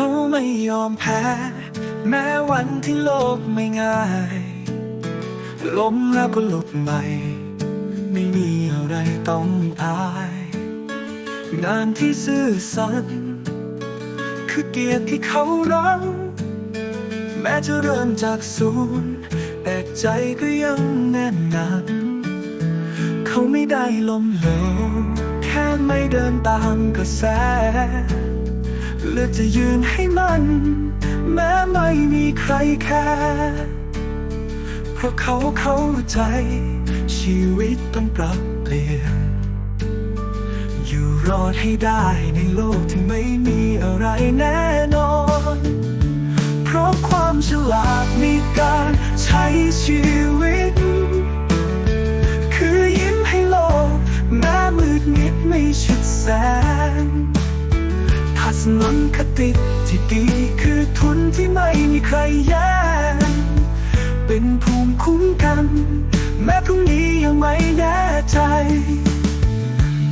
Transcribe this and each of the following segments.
ขาไม่ยอมแพ้ แม้วันที่โลกไม่ง่าย ล้มแล้วก็ลุกใหม่ ไม่มีอะไรต้องอาย งานที่ซื่อสัตย์คือเกียรติที่เขารักแม้จะเริ่มจากศูนย์แต่ใจก็ยังแน่นหนักเขาไม่ได้ล้มเหลวแค่ไม่เดินตามกระแส เลือกจะยืนให้มัน แม้ไม่มีใครแค่เพราะเขาเข้าใจ ชีวิตต้องปรับเปลี่ยน อยู่รอดให้ได้ในโลกที่ไม่มีอะไรแน่นอน เพราะความฉลาดในการใช้ชีวิต ทัศนคติที่ดีคือทุนที่ไม่มีใครแย่งเป็นภูมิคุ้มกัน แม้พรุ่งนี้ยังไม่แน่ใจ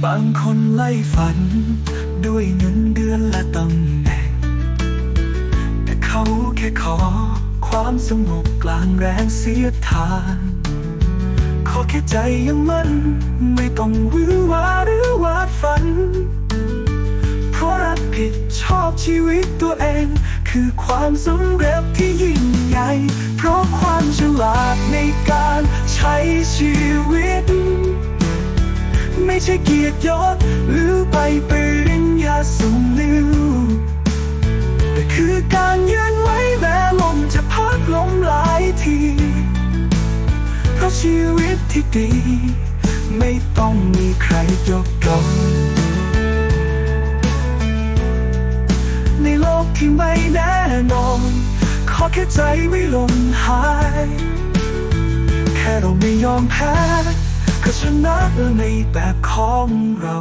บางคนไล่ฝัน ด้วยเงินเดือนและตำแหน่ง แต่เขาแค่ขอความสงบกลางแรงเสียดทาน ขอแค่ใจยังมั่น ไม่ต้องวือหวาหรือวาดฝัน เอง คือความสำเร็จที่ยิ่งใหญ่ เพราะความฉลาดในการใช้ชีวิต ไม่ใช่เกียรติยศหรือใบปริญญาสูงลิ้วแต่คือการยืนไว้แม้ลมจะพัดลมหลายทีเพราะชีวิตที่ดี ไม่ต้องมีใครยกย่อง ในโลกที่ไม่แน่นอน ขอแค่ใจไม่หลงหาย แค่เราไม่ยอมแพ้ก็ชนะในแบบของเรา